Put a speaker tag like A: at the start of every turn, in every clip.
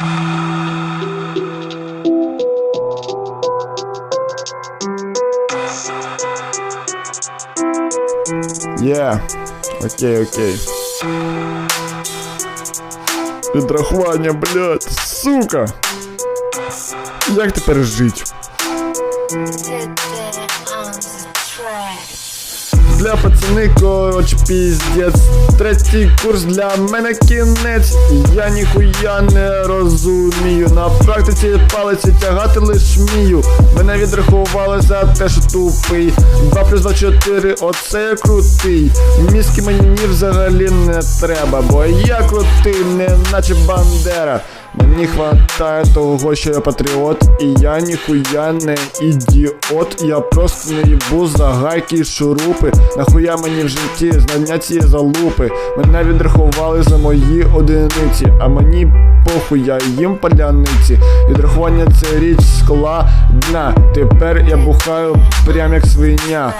A: Є. Окей, окей. Підрахування, блядь, сука. Як тепер жить? Для пацани, коротше, піздець. Третій курс для мене кінець. Я ніхуя не розумію. На практиці палиці тягати лиш вмію. Мене відрахували за те, що тупий. 2 плюс 2 4, оце я крутий. Мізки мені взагалі не треба, бо я крутий, не наче бандера. Мені хватає того, що я патріот, і я ніхуя не ідіот. Я просто не їбу за гайки і шурупи. Нахуя мені в житті знання цієї залупи. Мене відрахували за мої одиниці, а мені похуй, я їм паляниці. Відрахування це річ скла дна. Тепер я бухаю прям як свиня.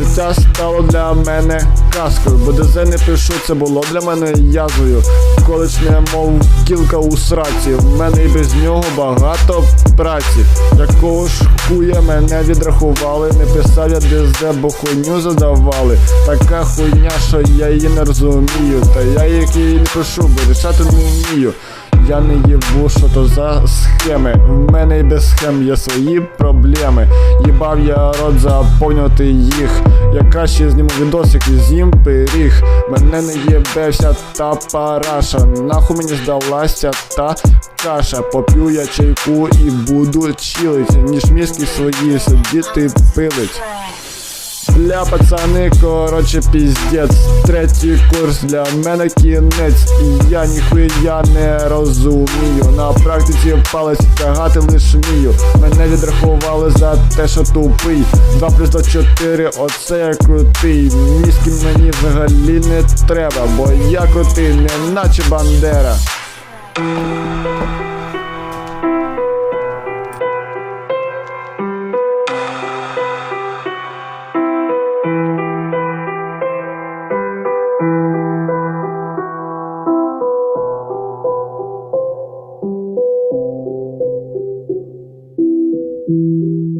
A: Життя стало для мене казкою, бо ДЗ не пишу, це було для мене язвою. Коледж не мов кілка у сраці. В мене і без нього багато праці. Якого ж хуя мене відрахували, не писав я ДЗ, бо хуйню задавали. Така хуйня, що я її не розумію. Та я її не пишу, бо рішати не вмію. Я не їбу, що то за схеми. В мене і без схем є свої проблеми. Їбав я рот заповнювати їх. Яка ще зніму відосик і з'їм пиріг. Мене не їбе вся та параша. Нахуй мені здалася та каша. Поп'ю я чайку і буду чилить, ніж мізки свої сидіти пилить. Бля, пацани, короче, піздець. Третій курс для мене кінець. І я ніхуя не розумію. На практиці палець тягати лиш вмію. Мене відрахували за те, що тупий. 2 плюс 2 4, оце я крутий. Мізки мені взагалі не треба, бо я крутий, не наче бандера. Música